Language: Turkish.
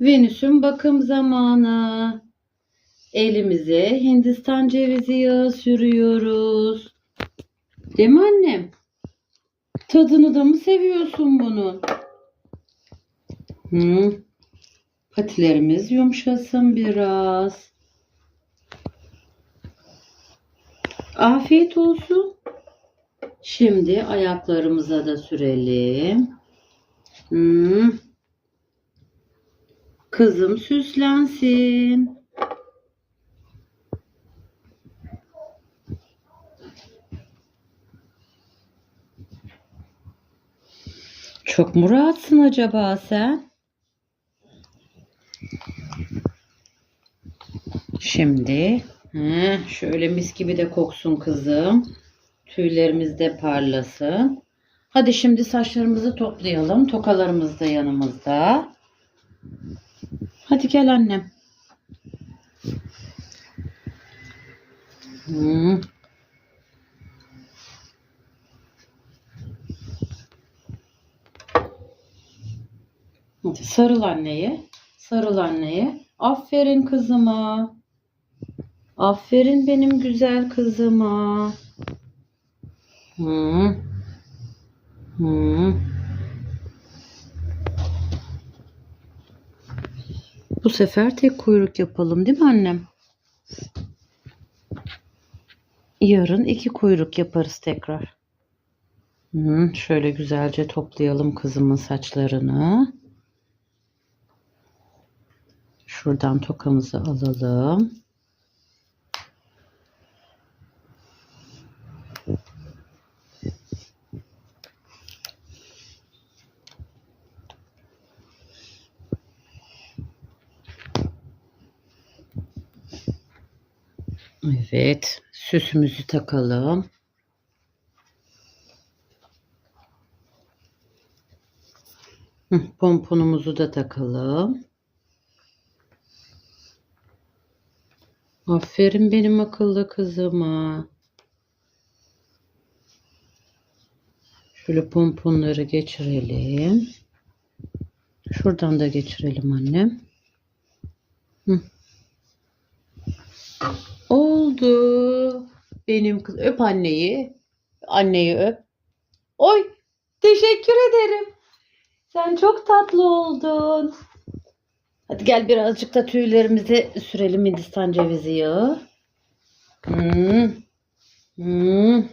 Venüs'ün bakım zamanı. Elimize Hindistan cevizi yağı sürüyoruz. Değil mi annem? Tadını da mı seviyorsun bunun? Hı. Patilerimiz yumuşasın biraz. Afiyet olsun. Şimdi ayaklarımıza da sürelim. Hmm. Kızım süslensin. Çok mu rahatsın acaba sen? Şimdi heh, şöyle mis gibi de koksun kızım. Tüylerimiz de parlasın. Hadi şimdi saçlarımızı toplayalım. Tokalarımız da yanımızda. Hadi gel annem. Hmm. Sarıl anneye. Sarıl anneye. Aferin kızıma. Aferin benim güzel kızıma. Hı. Hı. Bu sefer tek kuyruk yapalım değil mi annem? Yarın iki kuyruk yaparız tekrar. Hı, şöyle güzelce toplayalım kızımın saçlarını. Şuradan tokamızı alalım. Evet, süsümüzü takalım. Pomponumuzu da takalım. Aferin benim akıllı kızıma. Şöyle pomponları geçirelim. Şuradan da geçirelim annem. Hı. Oldu. Benim kız öp anneyi. Anneyi öp. Oy, teşekkür ederim. Sen çok tatlı oldun. Hadi gel birazcık da tüylerimizi sürelim Hindistan cevizi yağı. Hmm. Hmm.